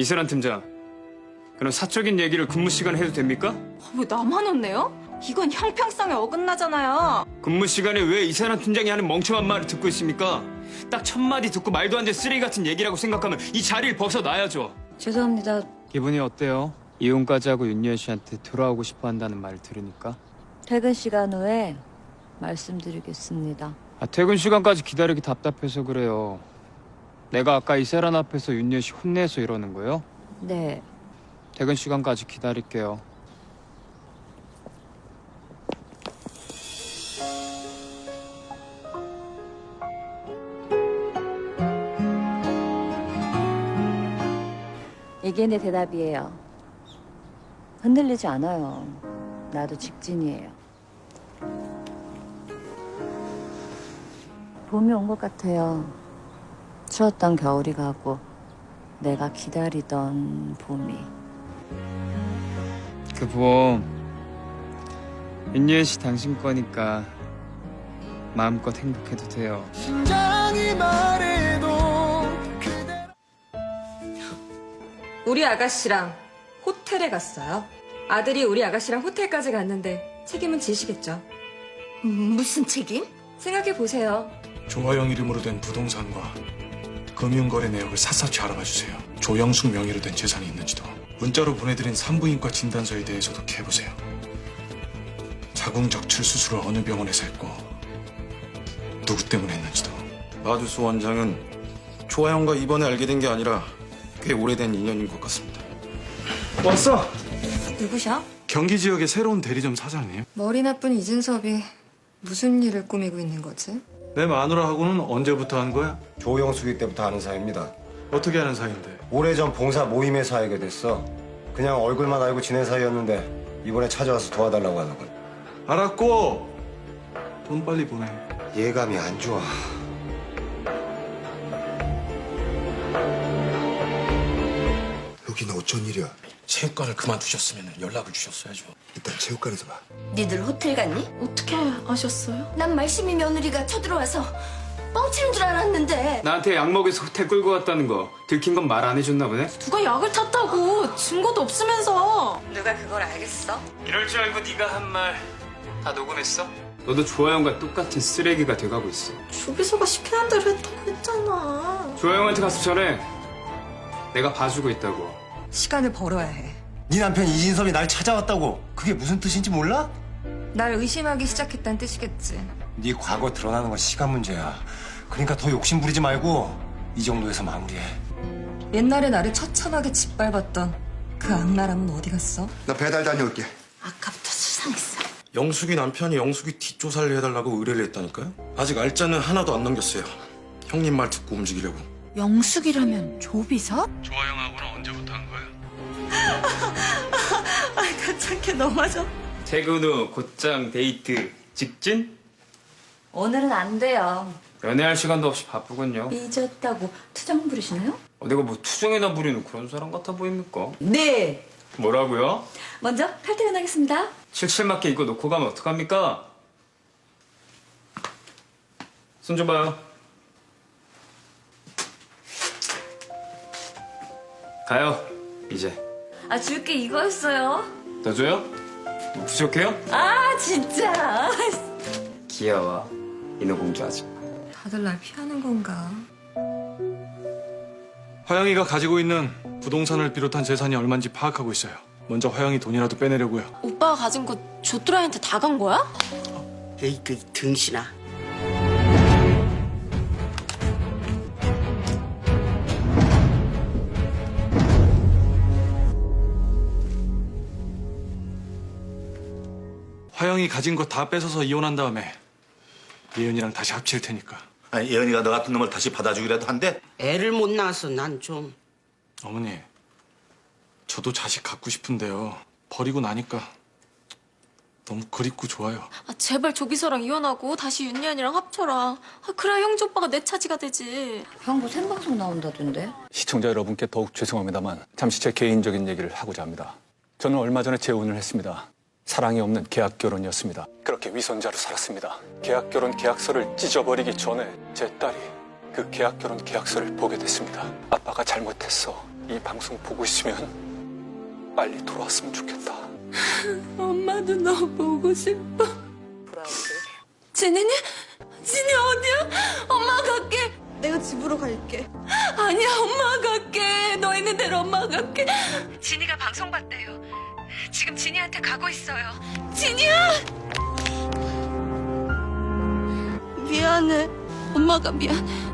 이슬한 팀장, 그럼 사적인 얘기를 근무 시간에 해도 됩니까? 왜 나만 혼내요? 이건 형평성에 어긋나잖아요. 근무 시간에 왜 이슬한 팀장이 하는 멍청한 말을 듣고 있습니까? 딱 첫 마디 듣고 말도 안 되는 쓰레기 같은 얘기라고 생각하면 이 자리를 벗어나야죠. 죄송합니다. 기분이 어때요? 이혼까지 하고 윤여현 씨한테 돌아오고 싶어 한다는 말을 들으니까? 퇴근 시간 후에 말씀드리겠습니다. 아, 퇴근 시간까지 기다리기 답답해서 그래요. 내가 아까 이세란 앞에서 윤여현 씨 혼내서 이러는 거예요? 네. 퇴근 시간까지 기다릴게요. 이게 내 대답이에요. 흔들리지 않아요. 나도 직진이에요. 봄이 온 것 같아요. 추웠던 겨울이 가고 내가 기다리던 봄이. 그 보험 윤여현 씨 당신 거니까 마음껏 행복해도 돼요. 심장이 말해도 그대 우리 아가씨랑 호텔에 갔어요. 아들이 우리 아가씨랑 호텔까지 갔는데 책임은 지시겠죠. 무슨 책임? 생각해 보세요. 조화영 이름으로 된 부동산과 금융거래 내역을 샅샅이 알아봐 주세요. 조영숙 명의로 된 재산이 있는지도 문자로 보내드린 산부인과 진단서에 대해서도 캐보세요. 자궁적출 수술을 어느 병원에서 했고 누구 때문에 했는지도 마주수 원장은 조아영과 이번에 알게 된 게 아니라 꽤 오래된 인연인 것 같습니다. 왔어! 누구셔? 경기 지역의 새로운 대리점 사장님. 머리 나쁜 이준섭이 무슨 일을 꾸미고 있는 거지? 내 마누라하고는 언제부터 한 거야? 조영숙이 때부터 아는 사이입니다. 어떻게 하는 사이인데? 오래전 봉사 모임에서 알게 됐어. 그냥 얼굴만 알고 지낸 사이였는데 이번에 찾아와서 도와달라고 하더군. 알았고 돈 빨리 보내. 예감이 안 좋아. 여기는 어쩐 일이야? 체육관을 그만두셨으면 연락을 주셨어야죠. 일단 체육관에서 봐. 니들 호텔 갔니? 어떻게 아셨어요? 난 말씀이 며느리가 쳐들어와서 뻥치는 줄 알았는데 나한테 약 먹여서 호텔 끌고 갔다는 거 들킨 건 말 안 해줬나 보네? 누가 약을 탔다고 증거도 없으면서. 누가 그걸 알겠어? 이럴 줄 알고 네가 한 말 다 녹음했어? 너도 조아영과 똑같은 쓰레기가 돼가고 있어. 주비서가 시키는 대로 했다고 했잖아. 조아영한테 가서 전에 내가 봐주고 있다고. 시간을 벌어야 해. 네 남편 이진섭이 날 찾아왔다고. 그게 무슨 뜻인지 몰라? 날 의심하기 시작했다는 뜻이겠지. 네 과거 드러나는 건 시간 문제야. 그러니까 더 욕심 부리지 말고 이 정도에서 마무리해. 옛날에 나를 처참하게 짓밟았던 그 악랄함은 어디 갔어? 나 배달 다녀올게. 아까부터 수상했어. 영숙이 남편이 영숙이 뒷조사를 해달라고 의뢰를 했다니까요? 아직 알짜는 하나도 안 넘겼어요. 형님 말 듣고 움직이려고. 영숙이라면 조비서? 조아영하 가찮게 넘어져. 퇴근 후 곧장 데이트 직진? 오늘은 안 돼요. 연애할 시간도 없이 바쁘군요. 삐졌다고 투정 부리시나요? 어, 내가 뭐 투정이나 부리는 그런 사람 같아 보입니까? 네. 뭐라고요? 먼저 탈퇴근하겠습니다. 칠칠 맞게 입고 놓고 가면 어떡합니까? 손 줘봐요. 가요, 이제. 아, 줄게 이거였어요. 더 줘요? 뭐 부족해요? 아, 진짜. 귀여워. 인어공주 아직. 다들 날 피하는 건가? 화영이가 가지고 있는 부동산을 비롯한 재산이 얼마인지 파악하고 있어요. 먼저 화영이 돈이라도 빼내려고요. 오빠가 가진 거 조뚜라이한테 다 간 거야? 에이 그 등신아. 화영이 가진 거 다 뺏어서 이혼한 다음에 예은이랑 다시 합칠 테니까. 아니 예은이가 너 같은 놈을 다시 받아주기라도 한대. 애를 못 낳아서 난 좀. 어머니, 저도 자식 갖고 싶은데요. 버리고 나니까 너무 그립고 좋아요. 아, 제발 조비서랑 이혼하고 다시 윤리안이랑 합쳐라. 아, 그래야 형제 오빠가 내 차지가 되지. 형부 생방송 나온다던데. 시청자 여러분께 더욱 죄송합니다만 잠시 제 개인적인 얘기를 하고자 합니다. 저는 얼마 전에 재혼을 했습니다. 사랑이 없는 계약 결혼이었습니다. 그렇게 위선자로 살았습니다. 계약 결혼 계약서를 찢어버리기 전에 제 딸이 그 계약 결혼 계약서를 보게 됐습니다. 아빠가 잘못했어. 이 방송 보고 있으면 빨리 돌아왔으면 좋겠다. 엄마도 너 보고 싶어. 진이니? 진이 어디야? 엄마 갈게. 내가 집으로 갈게. 아니야, 엄마 갈게. 너 있는 대로 엄마 갈게. 진이가 방송 봤대요. 지금 진이한테 가고 있어요. 진이야! 미안해. 엄마가 미안해.